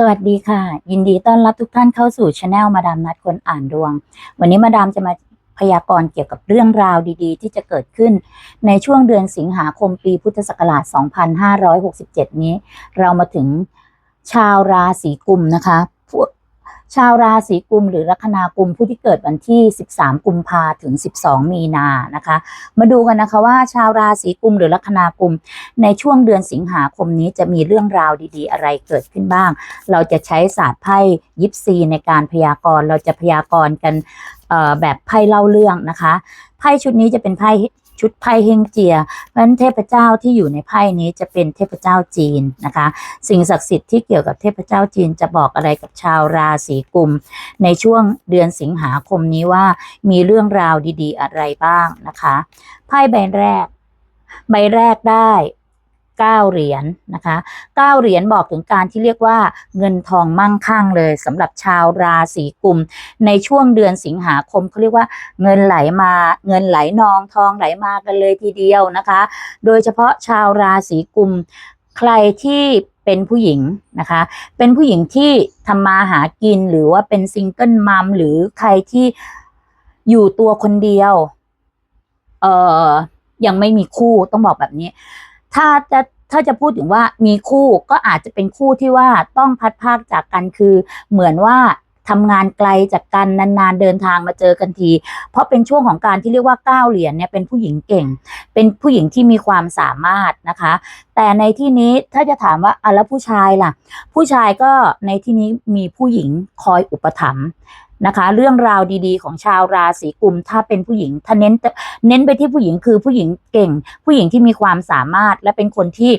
สวัสดีค่ะ ยินดีต้อนรับทุกท่านเข้าสู่ช anel มาดามนัดคนอ่านดวง วันนี้มาดามจะมาพยากรณ์เกี่ยวกับเรื่องราวดีๆ ที่จะเกิดขึ้น ในช่วงเดือนสิงหาคมปีพุทธศักราช 2567 นี้ เรามาถึงชาวราศีกุมนะคะพวก ชาวราศีกุมหรือลัคนากุมผู้ที่เกิดวันที่ 13 กุมภาถึง 12 มีนานะคะ มาดูกันนะคะว่าชาวราศีกุมหรือลัคนากุมในช่วงเดือนสิงหาคมนี้จะมีเรื่องราวดีๆ อะไรเกิดขึ้นบ้าง เราจะใช้ศาสตร์ไพ่ยิปซีในการพยากรณ์เราจะพยากรณ์กันแบบไพ่เล่าเรื่องนะคะไพ่ชุดนี้จะเป็นไพ่ ชุดไพ่เฮงเจีย เพราะฉะนั้นเทพเจ้าที่อยู่ในไพ่นี้จะเป็นเทพเจ้าจีนนะคะ สิ่งศักดิ์สิทธิ์ที่เกี่ยวกับเทพเจ้าจีนจะบอกอะไรกับชาวราศีกุม ในช่วงเดือนสิงหาคมนี้ว่ามีเรื่องราวดี ๆ อะไรบ้างนะคะ ไพ่ใบแรก ใบแรกได้ เก้าเหรียญนะคะเก้าเหรียญบอกถึงการที่เรียกว่าเงินทองมั่งคั่งเลยสำหรับชาวราศีกุม ในช่วงเดือนสิงหาคมเขาเรียกว่าเงินไหลมาเงินไหลนองทองไหลมากันเลยทีเดียวนะคะ โดยเฉพาะชาวราศีกุม ใครที่เป็นผู้หญิงนะคะ เป็นผู้หญิงที่ทำมาหากินหรือว่าเป็นซิงเกิลมัมหรือใครที่อยู่ตัวคนเดียว เอ่อยังไม่มีคู่ต้องบอกแบบนี้ ถ้าจะถ้าจะพูดถึงว่ามีคู่ก็อาจจะเป็นคู่ที่ว่าต้องพัดภาคจากกันคือ เหมือนว่าทำงานไกลจากกันนานๆเดินทางมาเจอกันที เพราะเป็นช่วงของการที่เรียกว่าก้าวเหรียญเนี่ยเป็นผู้หญิงเก่ง เป็นผู้หญิงที่มีความสามารถนะคะ แต่ในที่นี้ถ้าจะถามว่าอะแล้วผู้ชายล่ะ ผู้ชายก็ในที่นี้มีผู้หญิงคอยอุปถัมภ์ นะคะ เรื่องราวดีๆ ของชาวราศีกุมถ้าเป็นผู้หญิง ถ้าเน้นเน้นไปที่ผู้หญิงคือผู้หญิงเก่ง ผู้หญิงที่มีความสามารถและเป็นคนที่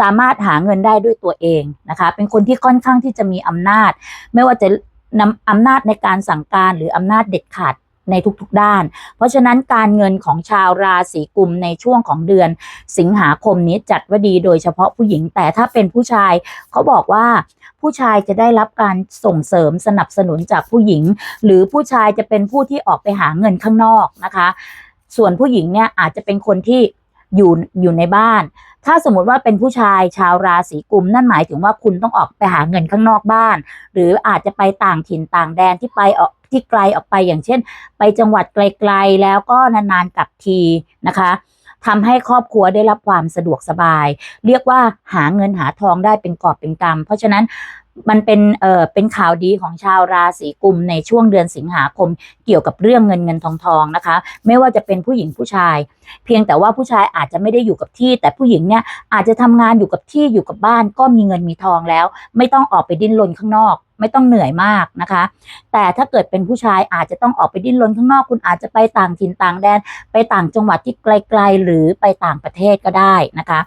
สามารถหาเงินได้ด้วยตัวเองนะคะ เป็นคนที่ค่อนข้างที่จะมีอำนาจ ไม่ว่าจะนำอำนาจในการสั่งการหรืออำนาจเด็ดขาด ในทุกๆด้าน เพราะฉะนั้นการเงินของชาวราศีกุมในช่วงของเดือน สิงหาคมนี้จัดว่าดีโดยเฉพาะผู้หญิงแต่ถ้าเป็นผู้ชายเขาบอกว่าผู้ชายจะได้รับการส่งเสริมสนับสนุนจากผู้หญิง หรือผู้ชายจะเป็นผู้ที่ออกไปหาเงินข้างนอกนะคะ ส่วนผู้หญิงเนี่ยอาจจะเป็นคนที่อยู่อยู่ในบ้าน ถ้าสมมติว่าเป็นผู้ชายชาวราศีกุม นั่นหมายถึงว่าคุณต้องออกไปหาเงินข้างนอกบ้าน หรืออาจจะไปต่างถิ่นต่างแดนที่ไปออกที่ไกลออกไปอย่างเช่น ไปจังหวัดไกลๆ แล้วก็นานๆกลับทีนะคะทำให้ครอบครัวได้รับความสะดวกสบาย เรียกว่าหาเงินหาทองได้เป็นกอบเป็นกำเพราะฉะนั้น มันเป็นเอ่อเป็นข่าวดีของชาวราศีกุมในช่วงเดือนสิงหาคม เกี่ยวกับเรื่องเงินเงินทองทองนะคะ ไม่ว่าจะเป็นผู้หญิงผู้ชาย เพียงแต่ว่าผู้ชายอาจจะไม่ได้อยู่กับที่ แต่ผู้หญิงเนี่ยอาจจะทำงานอยู่กับที่อยู่กับบ้าน ก็มีเงินมีทองแล้ว ไม่ต้องออกไปดิ้นรนข้างนอก ไม่ต้องเหนื่อยมากนะคะ แต่ถ้าเกิดเป็นผู้ชายอาจจะต้องออกไปดิ้นรนข้างนอก คุณอาจจะไปต่างถิ่นต่างแดน ไปต่างจังหวัดที่ไกล ๆ หรือไปต่างประเทศก็ได้นะคะ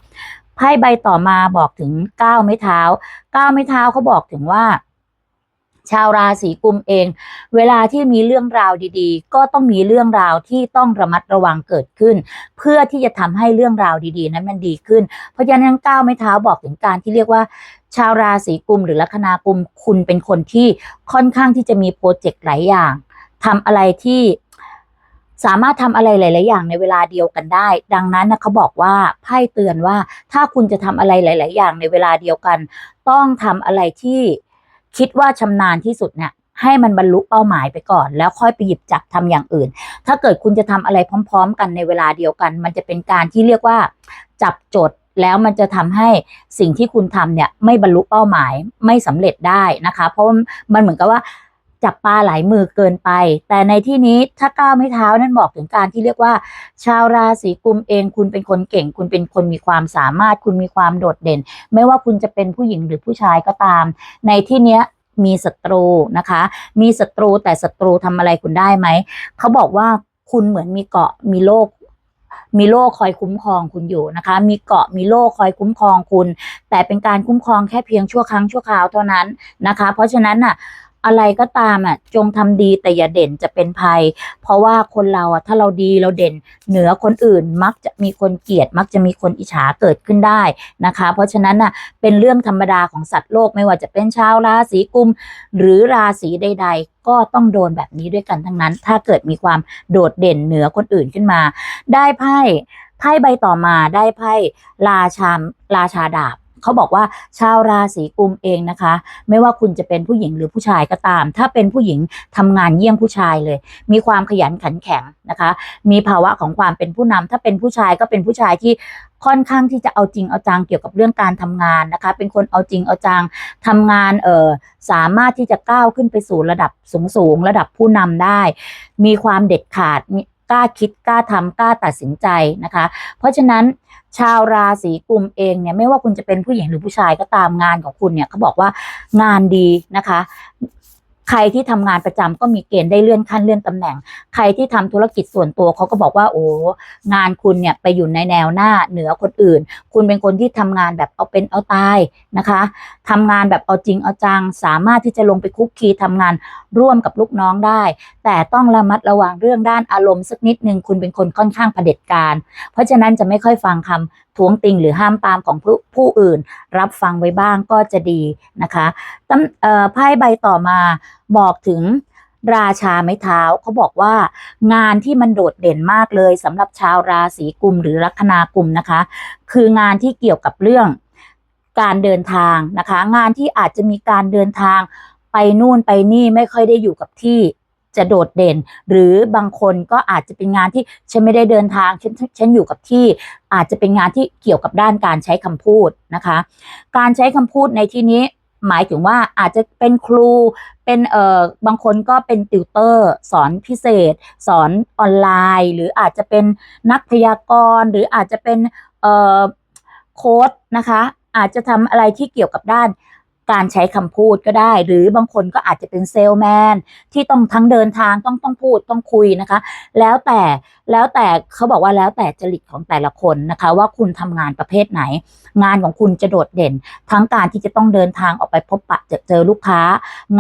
ไพ่ใบต่อมาบอกถึงก้าวไม้เท้าก้าวไม้เท้าเขาบอกถึงว่า ชาวราศีกุมเอง เวลาที่มีเรื่องราวดีๆ ก็ต้องมีเรื่องราวที่ต้องระมัดระวังเกิดขึ้น เพื่อที่จะทำให้เรื่องราวดีๆ นั้นมันดีขึ้น เพราะฉะนั้นก้าวไม้เท้าบอกถึงการที่เรียกว่าชาวราศีกุมหรือลัคนากุมคุณเป็นคนที่ค่อนข้างที่จะมีโปรเจกต์หลายอย่างทำอะไรที่ สามารถทำอะไรหลาย ๆ อย่างในเวลาเดียวกันได้ ดังนั้นนะเขาบอกว่าไพ่เตือนว่าถ้าคุณจะทำอะไรหลาย ๆ อย่างในเวลาเดียวกัน ต้องทำอะไรที่คิดว่าชำนาญที่สุดเนี่ยให้มันบรรลุเป้าหมายไปก่อน แล้วค่อยไปหยิบจับทำอย่างอื่น ถ้าเกิดคุณจะทำอะไรพร้อม ๆ กันในเวลาเดียวกัน มันจะเป็นการที่เรียกว่า จับจดแล้วมันจะทำให้สิ่งที่คุณทำเนี่ยไม่บรรลุเป้าหมายไม่สำเร็จได้นะคะ เพราะมันเหมือนกับว่า จับปลาหลายมือเกินไป แต่ในที่นี้ถ้าก้าวไม่เท้านั่นบอกถึงการที่เรียกว่า ชาวราศีกุมเอง คุณเป็นคนเก่ง คุณเป็นคนมีความสามารถ คุณมีความโดดเด่น ไม่ว่าคุณจะเป็นผู้หญิงหรือผู้ชายก็ตาม ในที่เนี้ยมีศัตรูนะคะ มีศัตรูแต่ศัตรูทำอะไรคุณได้ไหม เขาบอกว่าคุณเหมือนมีเกาะมีโลกมีโล่คอยคุ้มครองคุณอยู่นะคะ มีเกาะมีโล่คอยคุ้มครองคุณ แต่เป็นการคุ้มครองแค่เพียงชั่วครั้งชั่วคราวเท่านั้นนะคะ เพราะฉะนั้นน่ะ อะไรก็ตามอะจงทำดีแต่อย่าเด่นจะเป็นภัย เพราะว่าคนเราอะถ้าเราดีเราเด่นเหนือคนอื่นมักจะมีคนเกลียด มักจะมีคนอิจฉาเกิดขึ้นได้นะคะ เพราะฉะนั้นน่ะเป็นเรื่องธรรมดาของสัตว์โลกไม่ว่าจะเป็นชาวราศีกุม หรือราศีใด ๆ ก็ต้องโดนแบบนี้ด้วยกันทั้งนั้น ถ้าเกิดมีความโดดเด่นเหนือคนอื่นขึ้นมา ได้ไพ่ไพ่ใบต่อมาได้ไพ่ราชาราชาดาบ เขาบอกว่าชาวราศีกุมเองนะคะ ไม่ว่าคุณจะเป็นผู้หญิงหรือผู้ชายก็ตาม ถ้าเป็นผู้หญิงทำงานเยี่ยงผู้ชายเลย มีความขยันขันแข็งนะคะ มีภาวะของความเป็นผู้นำถ้าเป็นผู้ชายก็เป็นผู้ชายที่ค่อนข้างที่จะเอาจริงเอาจังเกี่ยวกับเรื่องการทำงานนะคะ เป็นคนเอาจริงเอาจังทำงานเออสามารถที่จะก้าวขึ้นไปสู่ระดับสูงๆระดับผู้นำได้ มีความเด็ดขาดมี กล้าคิดกล้าทำกล้าตัดสินใจนะคะ เพราะฉะนั้นชาวราศีกุมเองเนี่ยไม่ว่าคุณจะเป็นผู้หญิงหรือผู้ชายก็ตามงานของคุณเนี่ยเขาบอกว่างานดีนะคะ ใครที่ทำงานประจำก็มีเกณฑ์ได้เลื่อนขั้นเลื่อนตำแหน่ง ใครที่ทำธุรกิจส่วนตัวเขาก็บอกว่าโอ้งานคุณเนี่ยไปอยู่ในแนวหน้าเหนือคนอื่น คุณเป็นคนที่ทำงานแบบเอาเป็นเอาตายนะคะทำงานแบบเอาจริงเอาจังสามารถที่จะลงไปคุกคีทำงานร่วมกับลูกน้องได้ แต่ต้องระมัดระวังเรื่องด้านอารมณ์สักนิดนึงคุณเป็นคนค่อนข้างเผด็จการ เพราะฉะนั้นจะไม่ค่อยฟังคำ ท้วงติงหรือห้ามปามของผู้ผู้อื่น รับฟังไว้บ้างก็จะดีนะคะตำเอ่อไพ่ใบต่อมาบอกถึงราชาไม้เท้าเขาบอกว่างานที่มันโดดเด่นมากเลยสำหรับชาวราศีกุมหรือลัคนากุมนะคะ คืองานที่เกี่ยวกับเรื่องการเดินทางนะคะ งานที่อาจจะมีการเดินทางไปนู่นไปนี่ไม่ค่อยได้อยู่กับที่ จะโดดเด่น หรือบางคนก็อาจจะเป็นงานที่ฉันไม่ได้เดินทางฉันฉันอยู่กับที่อาจจะเป็นงานที่เกี่ยวกับด้านการใช้คำพูดนะคะ การใช้คำพูดในที่นี้หมายถึงว่าอาจจะเป็นครูเป็นเอ่อบางคนก็เป็นติวเตอร์ สอนพิเศษ สอนออนไลน์ หรืออาจจะเป็นนักพยากรณ์ หรืออาจจะเป็นเอ่อโค้ดนะคะ อาจจะทำอะไรที่เกี่ยวกับด้าน การใช้คำพูดก็ได้ หรือบางคนก็อาจจะเป็นเซลแมนที่ต้องทั้งเดินทางต้องต้องพูดต้องคุยนะคะ แล้วแต่แล้วแต่เขาบอกว่าแล้วแต่จริตของแต่ละคนนะคะ ว่าคุณทำงานประเภทไหน งานของคุณจะโดดเด่น ทั้งการที่จะต้องเดินทางออกไปพบปะเจอเจอลูกค้า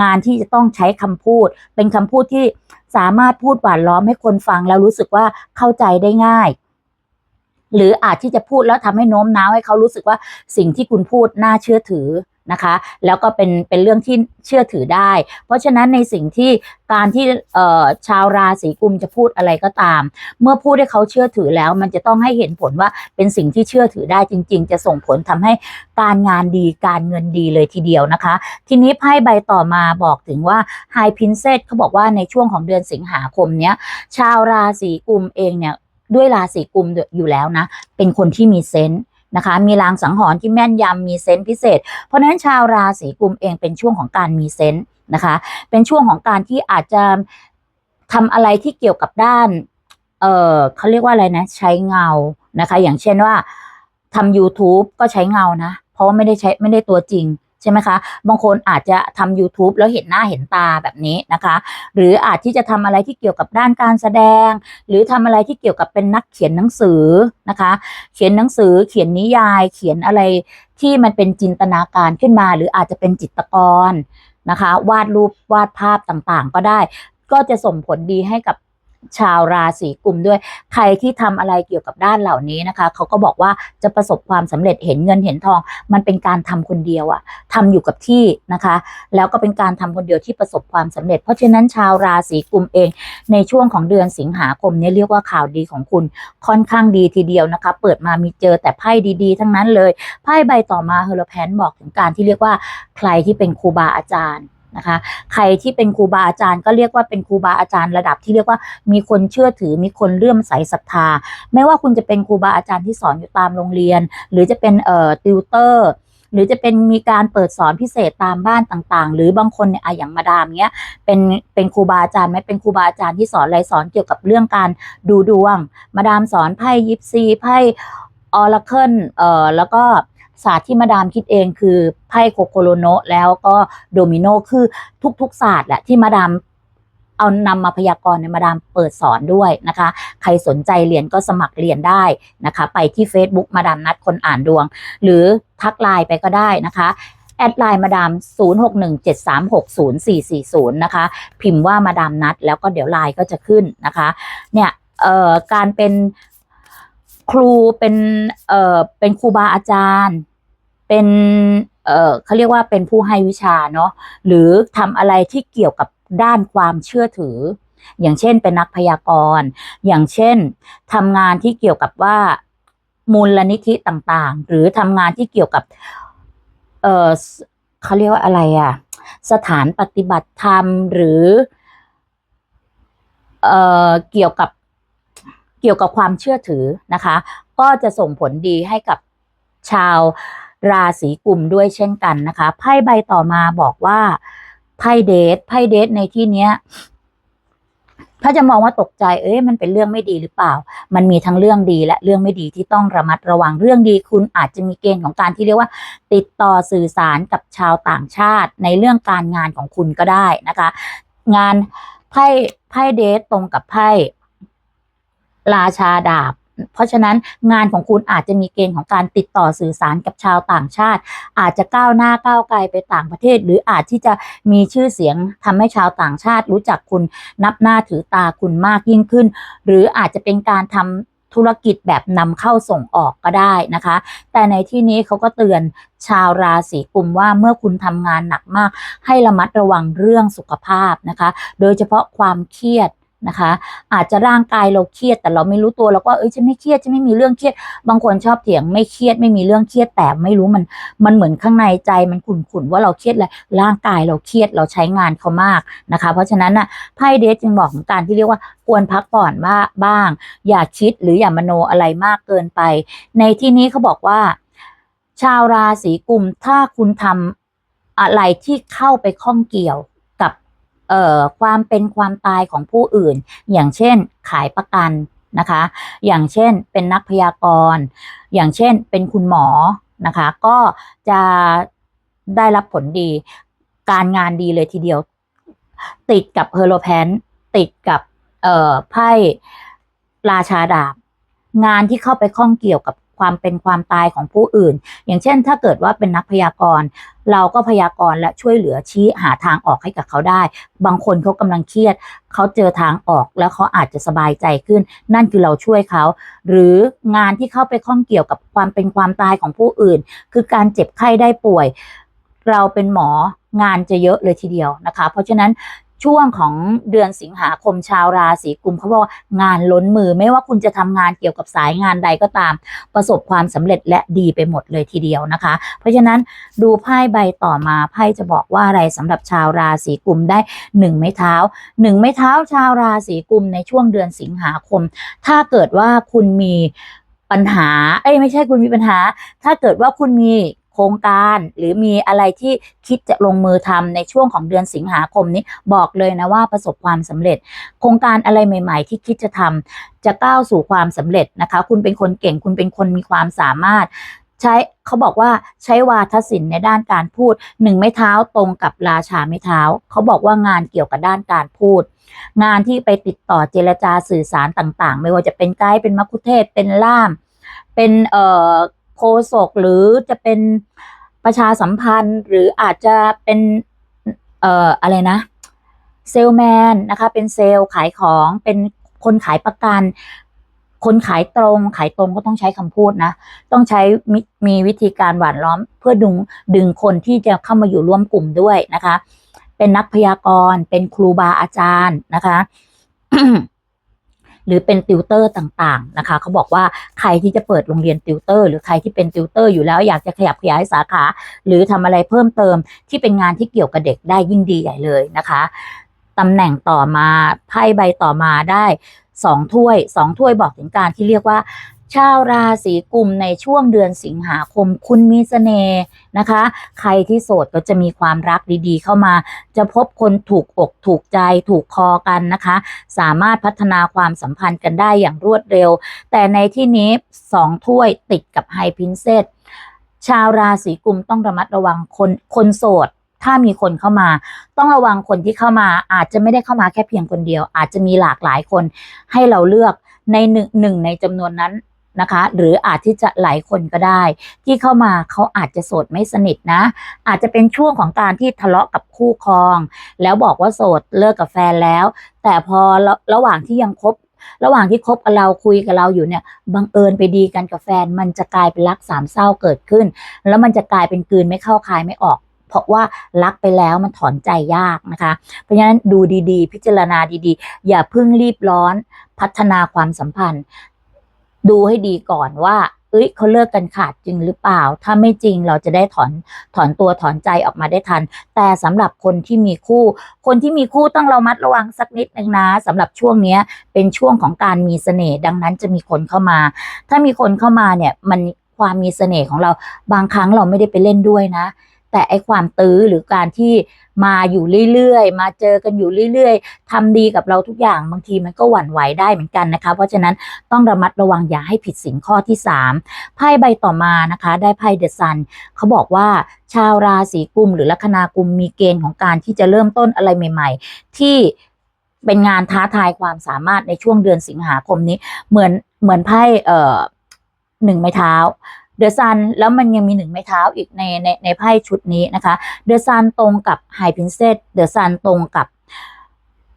งานที่จะต้องใช้คำพูด เป็นคำพูดที่สามารถพูดหวานล้อมให้คนฟังแล้วรู้สึกว่าเข้าใจได้ง่ายหรืออาจที่จะพูดแล้วทำให้โน้มน้าวให้เขารู้สึกว่าสิ่งที่คุณพูดน่าเชื่อถือ นะคะ แล้วก็เป็นเป็นเรื่องที่เชื่อถือได้ เพราะฉะนั้นในสิ่งที่การที่เอ่อชาวราศีกุมจะพูดอะไรก็ตาม เมื่อพูดให้เขาเชื่อถือแล้ว มันจะต้องให้เห็นผลว่าเป็นสิ่งที่เชื่อถือได้จริง ๆ จะส่งผลทำให้การงานดีการเงินดีเลยทีเดียวนะคะ ทีนี้ไพ่ใบต่อมาบอกถึงว่า High Princess เขาบอกว่าในช่วงของเดือนสิงหาคมเนี้ยชาวราศีกุมเองเนี่ยด้วยราศีกุมอยู่แล้วนะ เป็นคนที่มีเซนส์ นะคะ มีลางสังหรณ์ที่แม่นยำมีเซนต์พิเศษ เพราะนั้นชาวราศีกุมเองเป็นช่วงของการมีเซนต์นะคะ เป็นช่วงของการที่อาจจะทำอะไรที่เกี่ยวกับด้าน เออเขาเรียกว่าอะไรนะ ใช้เงานะคะ อย่างเช่นว่าทำ YouTube ก็ใช้เงานะ เพราะไม่ได้ใช้ไม่ได้ตัวจริง ใช่ไหมคะ บางคนอาจจะทำ YouTube แล้วเห็นหน้าเห็นตาแบบนี้นะคะ หรืออาจที่จะทำอะไรที่เกี่ยวกับด้านการแสดง หรือทำอะไรที่เกี่ยวกับเป็นนักเขียนหนังสือนะคะ เขียนหนังสือเขียนนิยาย เขียนอะไรที่มันเป็นจินตนาการขึ้นมา หรืออาจจะเป็นจิตรกรนะคะ วาดรูปวาดภาพต่างๆ ก็ได้ ก็จะส่งผลดีให้กับ ชาวราศีกุมด้วย ใครที่ทำอะไรเกี่ยวกับด้านเหล่านี้นะคะ เขาก็บอกว่าจะประสบความสำเร็จเห็นเงินเห็นทอง มันเป็นการทำคนเดียวอะทำอยู่กับที่นะคะ แล้วก็เป็นการทำคนเดียวที่ประสบความสำเร็จ เพราะฉะนั้นชาวราศีกุมเอง ในช่วงของเดือนสิงหาคมนี้เรียกว่าข่าวดีของคุณค่อนข้างดีทีเดียวนะคะ เปิดมามีเจอแต่ไพ่ดีๆ ทั้งนั้นเลยไพ่ใบต่อมาเฮอร์แพนบอกถึงการที่เรียกว่าใครที่เป็นครูบาอาจารย์ นะคะ ใครที่เป็นครูบาอาจารย์ก็เรียกว่าเป็นครูบาอาจารย์ระดับที่เรียกว่ามีคนเชื่อถือมีคนเลื่อมใสศรัทธาไม่ว่าคุณจะเป็นครูบาอาจารย์ที่สอนอยู่ตามโรงเรียน หรือจะเป็นเอ่อติวเตอร์หรือจะเป็นมีการเปิดสอนพิเศษตามบ้านต่างๆ หรือบางคนเนี่ยอะอย่างมาดามเนี้ยเป็นเป็นครูบาอาจารย์ไหมเป็นครูบาอาจารย์ที่สอนอะไรสอนเกี่ยวกับเรื่องการดูดวง มาดามสอนไพ่ยิปซีไพ่ออราเคิลเอ่อแล้วก็ ศาสตร์ที่มาดามคิดเองคือไพ่โคโคโลโนแล้วก็โดมิโนคือทุกๆศาสตร์แหละที่มาดามเอานำมาพยากรณ์ในมาดามเปิดสอนด้วยนะคะ ใครสนใจเรียนก็สมัครเรียนได้นะคะ ไปที่ Facebook มาดามนัดคนอ่านดวง หรือทักไลน์ไปก็ได้นะคะแอดไลน์มาดาม 0617360440 นะคะ พิมพ์ว่ามาดามนัดแล้วก็เดี๋ยวไลน์ก็จะขึ้นนะคะ เนี่ยเอ่อการเป็น ครูเป็นเอ่อเป็นครูบาอาจารย์ เป็นเอ่อเขาเรียกว่าเป็นผู้ให้วิชาเนาะหรือทำอะไรที่เกี่ยวกับด้านความเชื่อถือ อย่างเช่นเป็นนักพยากรณ์ อย่างเช่นทำงานที่เกี่ยวกับว่ามูลนิธิต่างๆ หรือทำงานที่เกี่ยวกับเออเขาเรียกว่าอะไรอะสถานปฏิบัติธรรมหรือเอ่อเกี่ยวกับ กี่ยวกับความเชื่อถือนะคะ ก็จะส่งผลดีให้กับชาวราศีกุมด้วยเช่นกันนะคะไพ่ใบต่อมาบอกว่าไพ่เดทไพ่เดทในที่เนี้ย ถ้าจะมองว่าตกใจ เอ้ยมันเป็นเรื่องไม่ดีหรือเปล่า มันมีทั้งเรื่องดีและเรื่องไม่ดีที่ต้องระมัดระวังเรื่องดี คุณอาจจะมีเกณฑ์ของการที่เรียกว่า ติดต่อสื่อสารกับชาวต่างชาติ ในเรื่องการงานของคุณก็ได้นะคะ งานไพ่ไพ่เดทตรงกับไพ่ ราชาดาบ เพราะฉะนั้นงานของคุณอาจจะมีเกณฑ์ของการติดต่อสื่อสารกับชาวต่างชาติ อาจจะก้าวหน้าก้าวไกลไปต่างประเทศ หรืออาจที่จะมีชื่อเสียงทำให้ชาวต่างชาติ รู้จักคุณนับหน้าถือตาคุณมากยิ่งขึ้น หรืออาจจะเป็นการทำธุรกิจแบบนำเข้าส่งออกก็ได้นะคะ แต่ในที่นี้เขาก็เตือนชาวราศีกุมว่าเมื่อคุณทำงานหนักมาก ให้ระมัดระวังเรื่องสุขภาพนะคะ โดยเฉพาะความเครียด นะคะ อาจจะร่างกายเราเครียดแต่เราไม่รู้ตัวเราก็เอ้ยฉันไม่เครียดฉันไม่มีเรื่องเครียด บางคนชอบเถียงไม่เครียดไม่มีเรื่องเครียดแต่ไม่รู้มัน มันเหมือนข้างในใจมันขุ่นๆว่าเราเครียดอะไรร่างกายเราเครียดเราใช้งานเขามากนะคะ เพราะฉะนั้นน่ะไพ่เดทจึงบอกถึงการที่เรียกว่าควรพักผ่อนบ้าบ้าง อย่าคิดหรืออย่ามโนอะไรมากเกินไป ในที่นี้เขาบอกว่า ชาวราศีกุมถ้าคุณทำอะไรที่เข้าไปข้องเกี่ยว เอ่อความเป็นความตายของผู้อื่น อย่างเช่นขายประกันนะคะ อย่างเช่นเป็นนักพยากรณ์ อย่างเช่นเป็นคุณหมอนะคะ ก็จะได้รับผลดี การงานดีเลยทีเดียว ติดกับเฮอโลแพนติดกับเอ่อไพ่ราชาดาบ งานที่เข้าไปข้องเกี่ยวกับ ความเป็นความตายของผู้อื่น อย่างเช่น ถ้าเกิดว่าเป็นนักพยากรณ์ เราก็พยากรณ์และช่วยเหลือชี้หาทางออกให้กับเขาได้ บางคนเขากำลังเครียด เขาเจอทางออกแล้วเขาอาจจะสบายใจขึ้น นั่นคือเราช่วยเขา หรืองานที่เข้าไปข้องเกี่ยวกับความเป็นความตายของผู้อื่น คือการเจ็บไข้ได้ป่วย เราเป็นหมองานจะเยอะเลยทีเดียวนะคะ เพราะฉะนั้น ช่วงของเดือนสิงหาคมชาวราศีกุมเขาบอกว่างานล้นมือไม่ว่าคุณจะทำงานเกี่ยวกับสายงานใดก็ตาม ประสบความสำเร็จและดีไปหมดเลยทีเดียวนะคะ เพราะฉะนั้นดูไพ่ใบต่อมาไพ่จะบอกว่าอะไรสำหรับชาวราศีกุมได้หนึ่งไม้เท้าหนึ่งไม้เท้าชาวราศีกุมในช่วงเดือนสิงหาคม ถ้าเกิดว่าคุณมีปัญหา เอ้ยไม่ใช่คุณมีปัญหา ถ้าเกิดว่าคุณมี โครงการ หรือมีอะไรที่คิดจะลงมือทำในช่วงของเดือนสิงหาคมนี้บอกเลยนะว่าประสบความสำเร็จ โครงการอะไรใหม่ ๆ ที่คิดจะทำจะก้าวสู่ความสำเร็จนะคะ คุณเป็นคนเก่งคุณเป็นคนมีความสามารถใช้เขาบอกว่าใช้วาทศิลป์ในด้านการพูดหนึ่งไม้เท้าตรงกับราชาไม้เท้า เขาบอกว่างานเกี่ยวกับด้านการพูด งานที่ไปติดต่อเจรจาสื่อสารต่าง ๆ ไม่ว่าจะเป็นไกด์เป็นมัคคุเทศเป็นล่าม เป็นเอ่อ โคศกหรือจะเป็นประชาสัมพันธ์ หรืออาจจะเป็นเอ่ออะไรนะเซลแมนนะคะเป็นเซลล์ขายของเป็นคนขายประกัน คนขายตรง ขายตรงก็ต้องใช้คำพูดนะ ต้องใช้มมีวิธีการหวานล้อม เพื่อดึงดึงคนที่จะเข้ามาอยู่ร่วมกลุ่มด้วยนะคะ เป็นนักพยากรณ์เป็นครูบาอาจารย์นะคะ หรือเป็นติวเตอร์ต่างๆนะคะเขาบอกว่าใครที่จะเปิดโรงเรียนติวเตอร์หรือใครที่เป็นติวเตอร์อยู่แล้วอยากจะขยับขยายสาขา หรือทำอะไรเพิ่มเติมที่เป็นงานที่เกี่ยวกับเด็กได้ยิ่งดีใหญ่เลยนะคะตำแหน่งต่อมาไพ่ใบต่อมาได้สองถ้วยสองถ้วยบอกถึงการที่เรียกว่า ชาวราศีกุมในช่วงเดือนสิงหาคม คุณมีเสน่ห์นะคะ ใครที่โสดก็จะมีความรักดีๆ เข้ามา จะพบคนถูกอกถูกใจถูกคอกันนะคะ สามารถพัฒนาความสัมพันธ์กันได้อย่างรวดเร็ว แต่ในที่นี้สองถ้วยติดกับไฮพินเซตชาวราศีกุมต้องระมัดระวังคนคนโสดถ้ามีคนเข้ามา ต้องระวังคนที่เข้ามา อาจจะไม่ได้เข้ามาแค่เพียงคนเดียว อาจจะมีหลากหลายคนให้เราเลือกในหนึ่งหนึ่งในจำนวนนั้น นะคะ หรืออาจที่จะหลายคนก็ได้ ที่เข้ามาเขาอาจจะโสดไม่สนิทนะ อาจจะเป็นช่วงของการที่ทะเลาะกับคู่ครอง แล้วบอกว่าโสดเลิกกับแฟนแล้ว แต่พอระระหว่างที่ยังคบระหว่างที่คบกับเราคุยกับเราอยู่เนี่ยบังเอิญไปดีกันกับแฟน มันจะกลายเป็นรักสามเศร้าเกิดขึ้น แล้วมันจะกลายเป็นกืนไม่เข้าคายไม่ออก เพราะว่ารักไปแล้วมันถอนใจยากนะคะ เพราะฉะนั้นดูดีๆ พิจารณาดีๆ อย่าเพิ่งรีบร้อนพัฒนาความสัมพันธ์ ดูให้ดีก่อนว่า เอ้ยเขาเลิกกันขาดจริงหรือเปล่า ถ้าไม่จริงเราจะได้ถอนถอนตัวถอนใจออกมาได้ทัน แต่สำหรับคนที่มีคู่ คนที่มีคู่ต้องระมัดระวังสักนิดนึงนะสำหรับช่วงเนี้ยเป็นช่วงของการมีเสน่ห์ดังนั้นจะมีคนเข้ามา ถ้ามีคนเข้ามาเนี่ยมันความมีเสน่ห์ของเราบางครั้งเราไม่ได้ไปเล่นด้วยนะ แต่ไอความตื้อหรือการที่มาอยู่เรื่อยๆ มาเจอกันอยู่เรื่อยๆทำดีกับเราทุกอย่างบางทีมันก็หวั่นไหวได้เหมือนกันนะคะ เพราะฉะนั้นต้องระมัดระวังอย่าให้ผิดสินข้อที่ 3 ไพ่ใบต่อมานะคะ ได้ไพ่เดอะซันเขาบอกว่าชาวราศีกุมหรือลัคนากุมมีเกณฑ์ของการที่จะเริ่มต้นอะไรใหม่ ๆ ที่เป็นงานท้าทายความสามารถในช่วงเดือนสิงหาคมนี้ เหมือนเหมือนไพ่เอ่อหนึ่งไม้เท้า เดอะซันแล้วมันยังมีหนึ่งไม้เท้าอีกในในในไพ่ชุดนี้นะคะเดอะซันตรงกับไฮพินเซตเดอะซันตรงกับ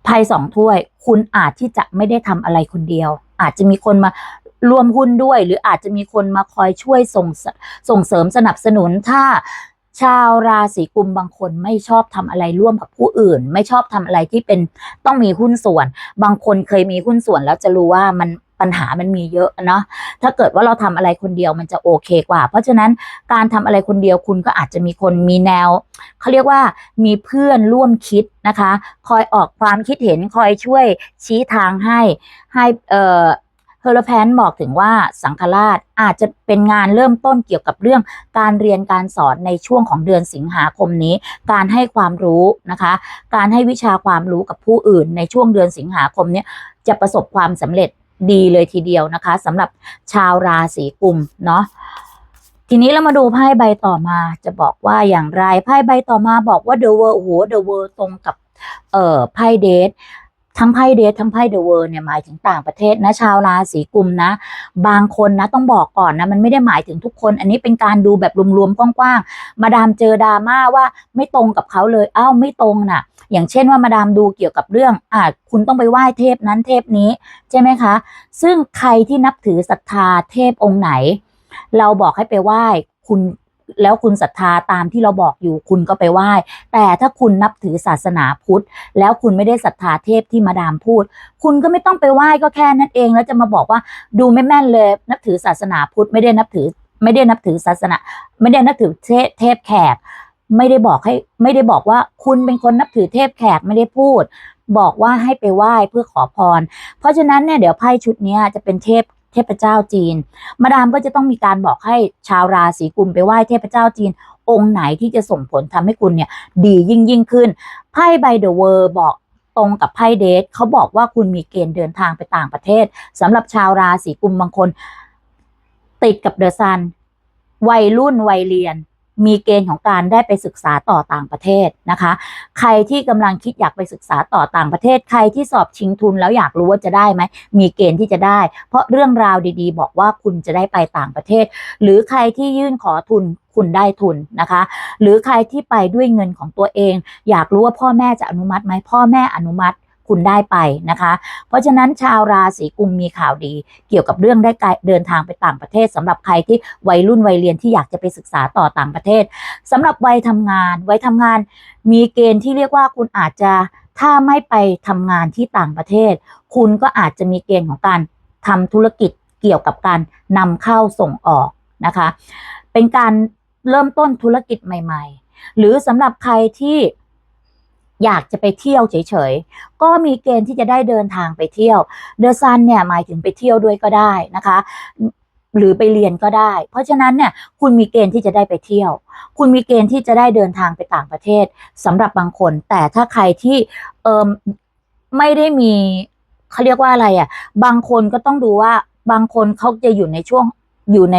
ไพ่สองถ้วย คุณอาจที่จะไม่ได้ทำอะไรคนเดียว อาจจะมีคนมาร่วมหุ้นด้วย หรืออาจจะมีคนมาคอยช่วยส่งสส่งเสริมสนับสนุนถ้าชาวราศีกุมบางคนไม่ชอบทำอะไรร่วมกับผู้อื่น ไม่ชอบทำอะไรที่เป็นต้องมีหุ้นส่วน บางคนเคยมีหุ้นส่วนแล้วจะรู้ว่ามัน ปัญหามันมีเยอะเนาะถ้าเกิดว่าเราทำอะไรคนเดียวมันจะโอเคกว่า เพราะฉะนั้นการทำอะไรคนเดียวคุณก็อาจจะมีคนมีแนวเขาเรียกว่ามีเพื่อนร่วมคิดนะคะ คอยออกความคิดเห็นคอยช่วยชี้ทางให้ให้เอ่อเฮอร์แพนบอกถึงว่าสังฆราชอาจจะเป็นงานเริ่มต้นเกี่ยวกับเรื่องการเรียนการสอนในช่วงของเดือนสิงหาคมนี้ การให้ความรู้นะคะ การให้วิชาความรู้กับผู้อื่นในช่วงเดือนสิงหาคมนี้จะประสบความสำเร็จ ดีเลยทีเดียวนะคะสำหรับชาวราศีกุมเนาะทีนี้เรามาดูไพ่ใบต่อมาจะบอกว่าอย่างไรไพ่ใบต่อมาบอกว่า The World โอ้โห The World ตรงกับเอ่อไพ่เดท ทั้งไพ่เดททั้งไพ่เดอะเวิร์เนี่ยหมายถึงต่างประเทศนะชาวราศีกุมนะ บางคนนะต้องบอกก่อนนะมันไม่ได้หมายถึงทุกคน อันนี้เป็นการดูแบบรวมๆกว้างๆมาดามเจอดราม่าว่าไม่ตรงกับเขาเลยอ้าวไม่ตรงน่ะ อย่างเช่นว่ามาดามดูเกี่ยวกับเรื่องอ่าคุณต้องไปไหว้เทพนั้นเทพนี้ใช่ไหมคะ ซึ่งใครที่นับถือศรัทธาเทพองค์ไหน เราบอกให้ไปไหว้คุณ แล้วคุณศรัทธาตามที่เราบอกอยู่คุณก็ไปไหว้ แต่ถ้าคุณนับถือศาสนาพุทธ แล้วคุณไม่ได้ศรัทธาเทพที่มาดามพูด คุณก็ไม่ต้องไปไหว้ก็แค่นั้นเอง แล้วจะมาบอกว่าดูไม่แม่นเลย นับถือศาสนาพุทธไม่ได้นับถือ ไม่ได้นับถือศาสนา ไม่ได้นับถือเทพแขก ไม่ได้บอกให้ไม่ได้บอกว่าคุณเป็นคนนับถือเทพแขกไม่ได้พูด บอกว่าให้ไปไหว้เพื่อขอพร เพราะฉะนั้นเนี่ยเดี๋ยวไพ่ชุดนี้จะเป็นเทพ เทพเจ้าจีน มาดามก็จะต้องมีการบอกให้ชาวราศีกุมไปไหว้เทพเจ้าจีน องค์ไหนที่จะส่งผลทำให้คุณเนี่ย ดียิ่งยิ่งขึ้นไพ่ใบเดอะเวอร์บอกตรงกับไพ่เดทเขาบอกว่าคุณมีเกณฑ์เดินทางไปต่างประเทศสำหรับชาวราศีกุมบางคน ติดกับเดอะซัน วัยรุ่นวัยเรียน มีเกณฑ์ของการได้ไปศึกษาต่อต่างประเทศนะคะ ใครที่กำลังคิดอยากไปศึกษาต่อต่างประเทศ ใครที่สอบชิงทุนแล้วอยากรู้ว่าจะได้ไหม มีเกณฑ์ที่จะได้ เพราะเรื่องราวดีๆ บอกว่าคุณจะได้ไปต่างประเทศ หรือใครที่ยื่นขอทุนคุณได้ทุนนะคะ หรือใครที่ไปด้วยเงินของตัวเอง อยากรู้ว่าพ่อแม่จะอนุมัติไหมพ่อแม่อนุมัติ คุณได้ไปนะคะ เพราะฉะนั้นชาวราศีกุมมีข่าวดี เกี่ยวกับเรื่องได้เดินทางไปต่างประเทศสำหรับใครที่วัยรุ่นวัยเรียนที่อยากจะไปศึกษาต่อต่างประเทศสำหรับวัยทำงานวัยทำงาน มีเกณฑ์ที่เรียกว่าคุณอาจจะถ้าไม่ไปทำงานที่ต่างประเทศ คุณก็อาจจะมีเกณฑ์ของการทำธุรกิจเกี่ยวกับการนำเข้าส่งออกนะคะ เป็นการเริ่มต้นธุรกิจใหม่ ๆ หรือสำหรับใครที่ อยากจะไปเที่ยวเฉยๆ ก็มีเกณฑ์ที่จะได้เดินทางไปเที่ยว เดอะซันเนี่ยหมายถึงไปเที่ยวด้วยก็ได้นะคะ หรือไปเรียนก็ได้ เพราะฉะนั้นเนี่ยคุณมีเกณฑ์ที่จะได้ไปเที่ยว คุณมีเกณฑ์ที่จะได้เดินทางไปต่างประเทศสำหรับบางคน แต่ถ้าใครที่เอิมไม่ได้มีเขาเรียกว่าอะไรอะ บางคนก็ต้องดูว่าบางคนเขาจะอยู่ในช่วงอยู่ใน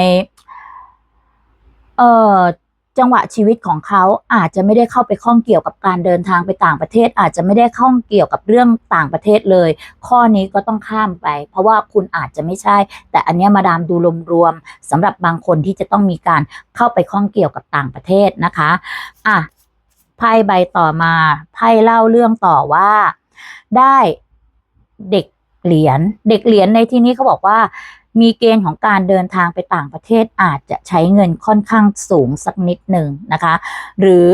เอ่อ จังหวะชีวิตของเขาอาจจะไม่ได้เข้าไปข้องเกี่ยวกับการเดินทางไปต่างประเทศ อาจจะไม่ได้ข้องเกี่ยวกับเรื่องต่างประเทศเลย ข้อนี้ก็ต้องข้ามไป เพราะว่าคุณอาจจะไม่ใช่ แต่อันนี้มาดามดูรวมๆสำหรับบางคนที่จะต้องมีการเข้าไปข้องเกี่ยวกับต่างประเทศนะคะอะไพ่ใบต่อมาไพ่เล่าเรื่องต่อว่า ได้เด็กเหรียญเด็กเหรียญในที่นี้เขาบอกว่า มีเกณฑ์ของการเดินทางไปต่างประเทศอาจจะใช้เงินค่อนข้างสูงสักนิดหนึ่งนะคะ หรือ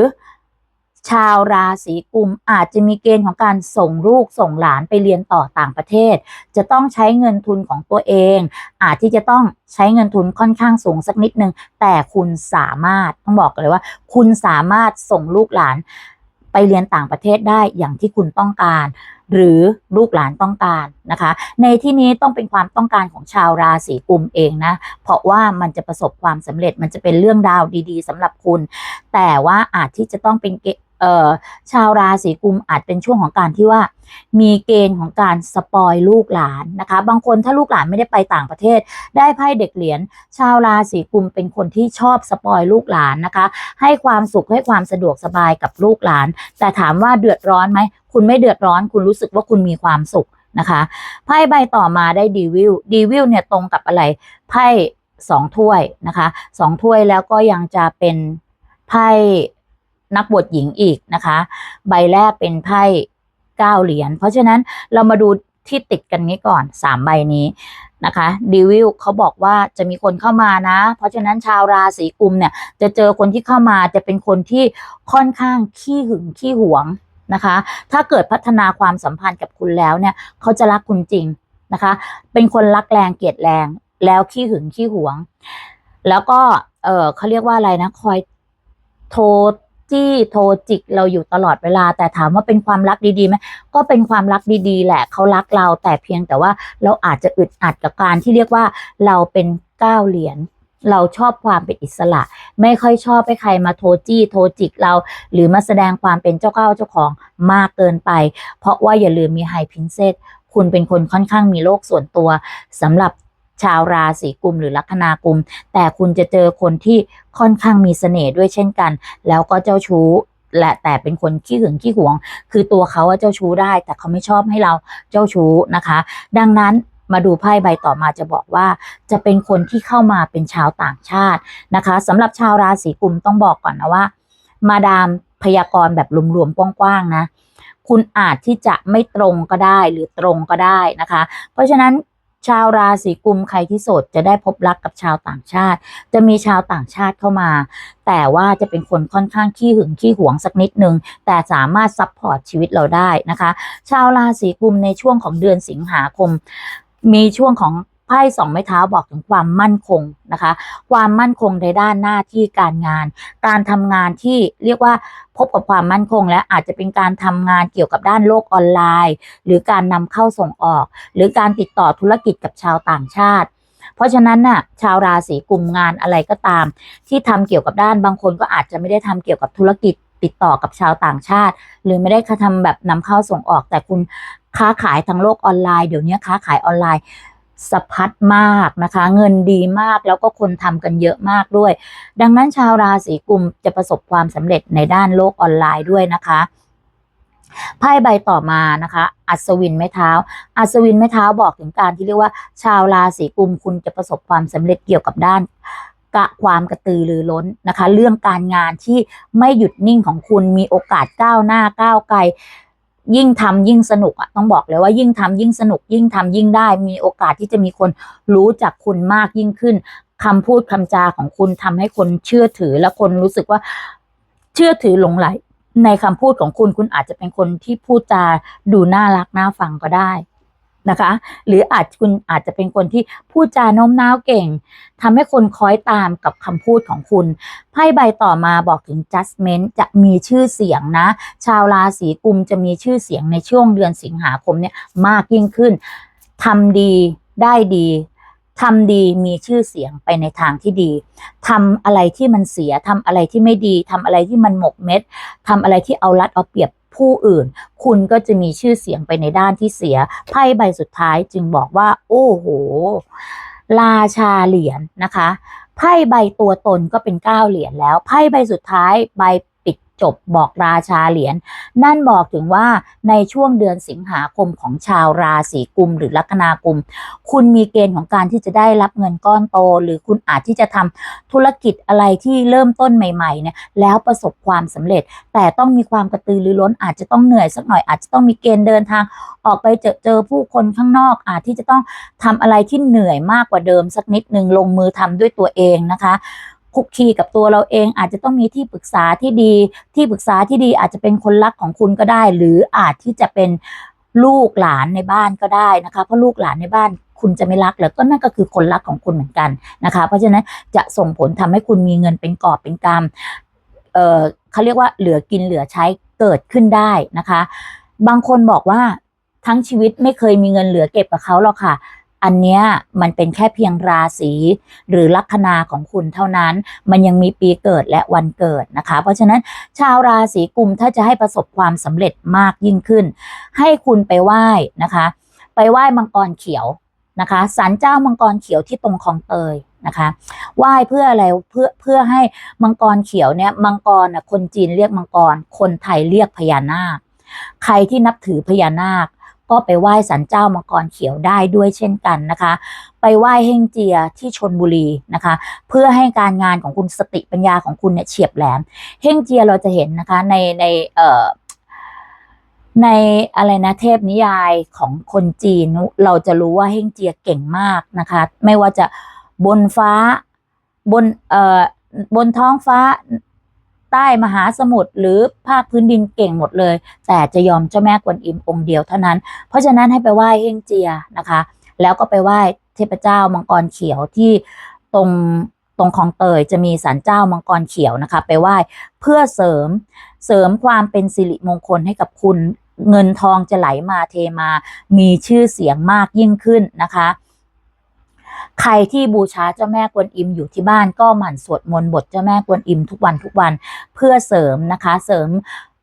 ชาวราศีกุมอาจจะมีเกณฑ์ของการส่งลูกส่งหลานไปเรียนต่อต่างประเทศ จะต้องใช้เงินทุนของตัวเอง อาจที่จะต้องใช้เงินทุนค่อนข้างสูงสักนิดนึงแต่คุณสามารถต้องบอกเลยว่า คุณสามารถส่งลูกหลาน ไปเรียนต่างประเทศได้อย่างที่คุณต้องการ หรือลูกหลานต้องการนะคะ ในที่นี้ต้องเป็นความต้องการของชาวราศีกุมเองนะ เพราะว่ามันจะประสบความสำเร็จมันจะเป็นเรื่องราวดี ๆสำหรับคุณ แต่ว่าอาจที่จะต้องเป็น เอ่อชาวราศีกุมอาจเป็นช่วงของการที่ว่า มีเกณฑ์ของการสปอยลูกหลานนะคะ บางคนถ้าลูกหลานไม่ได้ไปต่างประเทศ ได้ไพ่เด็กเหรียญชาวราศีกุมเป็นคนที่ชอบสปอยลูกหลานนะคะ ให้ความสุขให้ความสะดวกสบายกับลูกหลาน แต่ถามว่าเดือดร้อนไหมคุณไม่เดือดร้อน คุณรู้สึกว่าคุณมีความสุขนะคะไพ่ใบต่อมาได้ดีวิลดีวิลเนี่ยตรงกับอะไรไพ่สองถ้วยนะคะสองถ้วยแล้วก็ยังจะเป็นไพ่ นักบวชหญิงอีกนะคะ ใบแรกเป็นไพ่เก้าเหรียญเพราะฉะนั้นเรามาดูที่ติดกันนี้ก่อนสามใบนี้นะคะดีวิลเขาบอกว่าจะมีคนเข้ามานะ เพราะฉะนั้นชาวราศีกุมเนี่ย จะเจอคนที่เข้ามาจะเป็นคนที่ค่อนข้างขี้หึงขี้หวงนะคะ ถ้าเกิดพัฒนาความสัมพันธ์กับคุณแล้วเนี่ยเขาจะรักคุณจริงนะคะ เป็นคนรักแรงเกลียดแรง แล้วขี้หึงขี้หวง แล้วก็เออเขาเรียกว่าอะไรนะคอยโทร จี้โทรจิกเราอยู่ตลอดเวลา แต่ถามว่าเป็นความรักดีๆไหมก็เป็นความรักดีๆ แหละเขารักเราแต่เพียงแต่ว่าเราอาจจะอึดอัดกับการที่เรียกว่าเราเป็นก้าวเหรียญเราชอบความเป็นอิสระ ไม่ค่อยชอบให้ใครมาโทรจี้โทรจิกเรา หรือมาแสดงความเป็นเจ้าเก้าเจ้าของมากเกินไป เพราะว่าอย่าลืมมีไฮพินเซตคุณเป็นคนค่อนข้างมีโลกส่วนตัวสำหรับ ชาวราศีกุมหรือลัคนากุม แต่คุณจะเจอคนที่ค่อนข้างมีเสน่ห์ด้วยเช่นกัน แล้วก็เจ้าชู้และแต่เป็นคนขี้หึงขี้หวง คือตัวเขาว่าเจ้าชู้ได้ แต่เขาไม่ชอบให้เราเจ้าชู้นะคะ ดังนั้นมาดูไพ่ใบต่อมาจะบอกว่าจะเป็นคนที่เข้ามาเป็นชาวต่างชาตินะคะสำหรับชาวราศีกุมต้องบอกก่อนนะว่า มาดามพยากรณ์แบบรวมๆกว้างๆนะ คุณอาจที่จะไม่ตรงก็ได้หรือตรงก็ได้นะคะ เพราะฉะนั้น ชาวราศีกุมใครที่โสดจะได้พบรักกับชาวต่างชาติ จะมีชาวต่างชาติเข้ามา แต่ว่าจะเป็นคนค่อนข้างขี้หึงขี้หวงสักนิดนึง แต่สามารถซัพพอร์ตชีวิตเราได้นะคะ ชาวราศีกุมในช่วงของเดือนสิงหาคม มีช่วงของ ไพ่สองไม้เท้าบอกถึงความมั่นคงนะคะ ความมั่นคงในด้านหน้าที่การงาน การทำงานที่เรียกว่าพบกับความมั่นคง และอาจจะเป็นการทำงานเกี่ยวกับด้านโลกออนไลน์ หรือการนำเข้าส่งออก หรือการติดต่อธุรกิจกับชาวต่างชาติเพราะฉะนั้นน่ะชาวราศีกลุ่มงานอะไรก็ตาม ที่ทำเกี่ยวกับด้านบางคนก็อาจจะไม่ได้ทำเกี่ยวกับธุรกิจติดต่อกับชาวต่างชาติ หรือไม่ได้ทำแบบนำเข้าส่งออกแต่คุณค้าขายทางโลกออนไลน์เดี๋ยวนี้ค้าขายออนไลน์ สะพัดมากนะคะ เงินดีมากแล้วก็คนทำกันเยอะมากด้วย ดังนั้นชาวราศีกุมจะประสบความสำเร็จในด้านโลกออนไลน์ด้วยนะคะไพ่ใบต่อมานะคะ อัศวินไม้เท้า อัศวินไม้เท้าบอกถึงการที่เรียกว่า ชาวราศีกุมคุณจะประสบความสำเร็จเกี่ยวกับด้านกะความกระตือรือร้นนะคะ เรื่องการงานที่ไม่หยุดนิ่งของคุณมีโอกาสก้าวหน้าก้าวไกล ยิ่งทำยิ่งสนุกอะต้องบอกเลยว่ายิ่งทำยิ่งสนุก ยิ่งทำยิ่งได้ มีโอกาสที่จะมีคนรู้จักคุณมากยิ่งขึ้นคำพูดคำจาของคุณทำให้คนเชื่อถือและคนรู้สึกว่าเชื่อถือหลงไหล ในคำพูดของคุณคุณอาจจะเป็นคนที่พูดจาดูน่ารักน่าฟังก็ได้ นะคะ หรืออาจคุณอาจจะเป็นคนที่พูดจาโน้มน้าวเก่งทำให้คนคล้อยตามกับคำพูดของคุณ ไพ่ใบต่อมาบอกถึง judgment จะมีชื่อเสียงนะ ชาวราศีกุมจะมีชื่อเสียงในช่วงเดือนสิงหาคมเนี่ยมากยิ่งขึ้นทำดีได้ดีทำดีมีชื่อเสียงไปในทางที่ดีทำอะไรที่มันเสียทำอะไรที่ไม่ดีทำอะไรที่มันหมกเม็ดทำอะไรที่เอารัดเอาเปรียบ ผู้อื่น คุณก็จะมีชื่อเสียงไปในด้านที่เสียไพ่ใบสุดท้ายจึงบอกว่า โอ้โหราชาเหรียญนะคะไพ่ใบตัวตนก็เป็นเก้าเหรียญแล้วไพ่ใบสุดท้ายใบ จบบอกราชาเหรียญนั่นบอกถึงว่าในช่วงเดือนสิงหาคมของชาวราศีกุม หรือลัคนากุม คุณมีเกณฑ์ของการที่จะได้รับเงินก้อนโต หรือคุณอาจที่จะทำธุรกิจอะไรที่เริ่มต้นใหม่ๆเนี่ยแล้วประสบความสำเร็จ แต่ต้องมีความกระตือรือร้นอาจจะต้องเหนื่อยสักหน่อยอาจจะต้องมีเกณฑ์เดินทาง ออกไปเจอเจอผู้คนข้างนอกอาจที่จะต้องทำอะไรที่เหนื่อยมากกว่าเดิมสักนิดหนึ่งลงมือทำด้วยตัวเองนะคะ คุกคีกับตัวเราเอง อาจจะต้องมีที่ปรึกษาที่ดี ที่ปรึกษาที่ดีอาจจะเป็นคนรักของคุณก็ได้ หรืออาจที่จะเป็นลูกหลานในบ้านก็ได้นะคะ เพราะลูกหลานในบ้านคุณจะไม่รักเหรอก็นั่นก็คือคนรักของคุณเหมือนกันนะคะ เพราะฉะนั้นจะส่งผลทำให้คุณมีเงินเป็นกอบเป็นกำเออเขาเรียกว่าเหลือกินเหลือใช้เกิดขึ้นได้นะคะ บางคนบอกว่าทั้งชีวิตไม่เคยมีเงินเหลือเก็บกับเขาหรอกค่ะ อันเนี้ยมันเป็นแค่เพียงราศีหรือลัคนาของคุณเท่านั้น มันยังมีปีเกิดและวันเกิดนะคะ เพราะฉะนั้นชาวราศีกุมถ้าจะให้ประสบความสำเร็จมากยิ่งขึ้น ให้คุณไปไหว้นะคะ ไปไหว้มังกรเขียวนะคะศาลเจ้ามังกรเขียวที่ตรงคลองเตยนะคะไหว้เพื่ออะไรเพื่อเพื่อให้มังกรเขียวเนี่ยมังกรนะคนจีนเรียกมังกร คนไทยเรียกพญานาค ใครที่นับถือพญานาค ก็ไปไหว้สันเจ้ามังกรเขียวได้ด้วยเช่นกันนะคะ ไปไหว้เฮงเจียที่ชนบุรีนะคะ เพื่อให้การงานของคุณสติปัญญาของคุณเนี่ยเฉียบแหลมเฮงเจียเราจะเห็นนะคะในในเอ่อในอะไรนะเทพนิยายของคนจีนเราจะรู้ว่าเฮงเจียเก่งมากนะคะ ไม่ว่าจะบนฟ้าบนเอ่อบนท้องฟ้า ใต้มหาสมุทรหรือภาคพื้นดินเก่งหมดเลย แต่จะยอมเจ้าแม่กวนอิมองค์เดียวเท่านั้น เพราะฉะนั้นให้ไปไหว้เฮงเจียนะคะ แล้วก็ไปไหว้เทพเจ้ามังกรเขียวที่ตรงตรงคลองเตยจะมีศาลเจ้ามังกรเขียวนะคะ ไปไหว้เพื่อเสริมเสริมความเป็นสิริมงคลให้กับคุณเงินทองจะไหลมาเทมา มีชื่อเสียงมากยิ่งขึ้นนะคะ ใครที่บูชาเจ้าแม่กวนอิมอยู่ที่บ้านก็หมั่นสวดมนต์บทเจ้าแม่กวนอิมทุกวันทุกวันเพื่อเสริมนะคะเสริม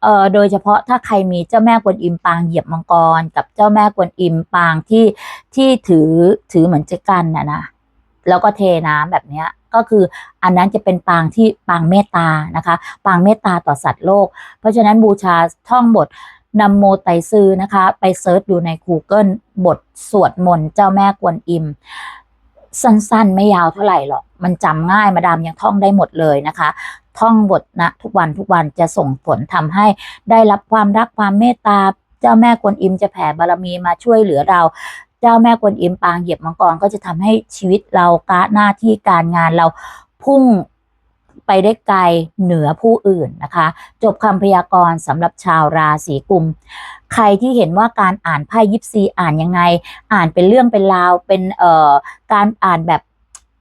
เอ่อโดยเฉพาะถ้าใครมีเจ้าแม่กวนอิมปางเหยียบมังกร กับเจ้าแม่กวนอิมปางที่ที่ถือถือเหมือนเจกันนะนะแล้วก็เทน้ำแบบเนี้ยก็คืออันนั้นจะเป็นปางที่ปางเมตตานะคะ ปางเมตตาต่อสัตว์โลก เพราะฉะนั้นบูชาท่องบทนำโมไตรซือนะคะ ไปเซิร์ชดูใน Google บทสวดมนต์เจ้าแม่กวนอิม สั้นๆ ไม่ยาวเท่าไหร่หรอก มันจำง่ายมาดามยังท่องได้หมดเลยนะคะ ท่องบทนะทุกวันทุกวันจะส่งผลทำให้ได้รับความรักความเมตตา เจ้าแม่กวนอิมจะแผ่บารมีมาช่วยเหลือเรา เจ้าแม่กวนอิมปางเหยียบมังกรก็จะทำให้ชีวิตเราการหน้าที่การงานเราพุ่ง ไปได้ไกลเหนือผู้อื่นนะคะ จบคำพยากรณ์สำหรับชาวราศีกุม ใครที่เห็นว่าการอ่านไพ่ยิปซีอ่านยังไง อ่านเป็นเรื่องเป็นราวเป็นเอ่อการอ่านแบบ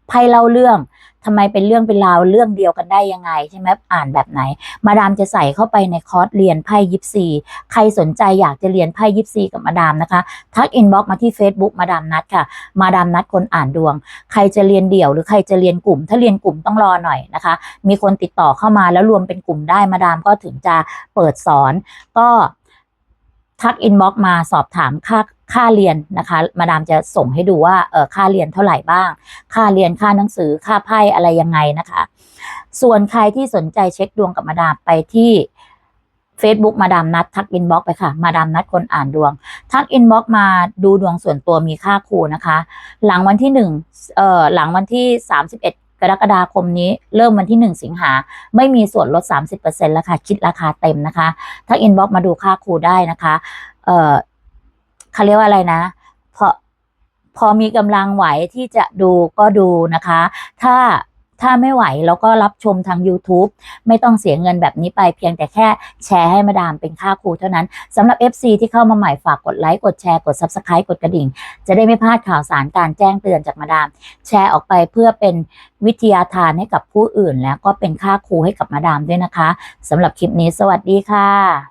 ไพ่เล่าเรื่อง ทำไมเป็นเรื่องเป็นราวเรื่องเดียวกันได้ยังไงใช่ไหมอ่านแบบไหน มาดามจะใส่เข้าไปในคอร์สเรียนไพ่ยิปซีใครสนใจอยากจะเรียนไพ่ยิปซีกับมาดามนะคะ ทักอินบ็อกมาที่ Facebook มาดามนัดค่ะ มาดามนัดคนอ่านดวง ใครจะเรียนเดี่ยวหรือใครจะเรียนกลุ่ม ถ้าเรียนกลุ่มต้องรอหน่อยนะคะ มีคนติดต่อเข้ามาแล้วรวมเป็นกลุ่มได้มาดามก็ถึงจะเปิดสอนก็ ทักอินบ็อกมาสอบถามค่าค่าเรียนนะคะ มาดามจะส่งให้ดูว่าเออค่าเรียนเท่าไหร่บ้าง ค่าเรียนค่าหนังสือค่าไพ่อะไรยังไงนะคะ ส่วนใครที่สนใจเช็คดวงกับมาดามไปที่ Facebook มาดามนัดทักอินบ็อกไปค่ะ มาดามนัดคนอ่านดวง ทักอินบ็อกมาดูดวงส่วนตัวมีค่าครูนะคะ หลังวันที่หนึ่งเอ่อหลังวันที่31 กรกฎาคมนี้เริ่มวันที่ 1 สิงหาไม่มีส่วนลด 30%แล้วค่ะ คิดราคาเต็มนะคะถ้าอินบ็อกมาดูค่าครูได้นะคะ เอ่อเขาเรียกว่าอะไรนะพอพอมีกำลังไหวที่จะดูก็ดูนะคะ ถ้า ถ้าไม่ไหวแล้วก็รับชมทาง YouTube ไม่ต้องเสียเงินแบบนี้ไปเพียงแต่แค่แชร์ให้มาดามเป็นค่าครูเท่านั้นสำหรับ FC ที่เข้ามาใหม่ฝากกดไลค์กดแชร์กด Subscribe กดกระดิ่ง จะได้ไม่พลาดข่าวสารการแจ้งเตือนจากมาดาม แชร์ออกไปเพื่อเป็นวิทยาทานให้กับผู้อื่น แล้วก็เป็นค่าครูให้กับมาดามด้วยนะคะสำหรับคลิปนี้สวัสดีค่ะ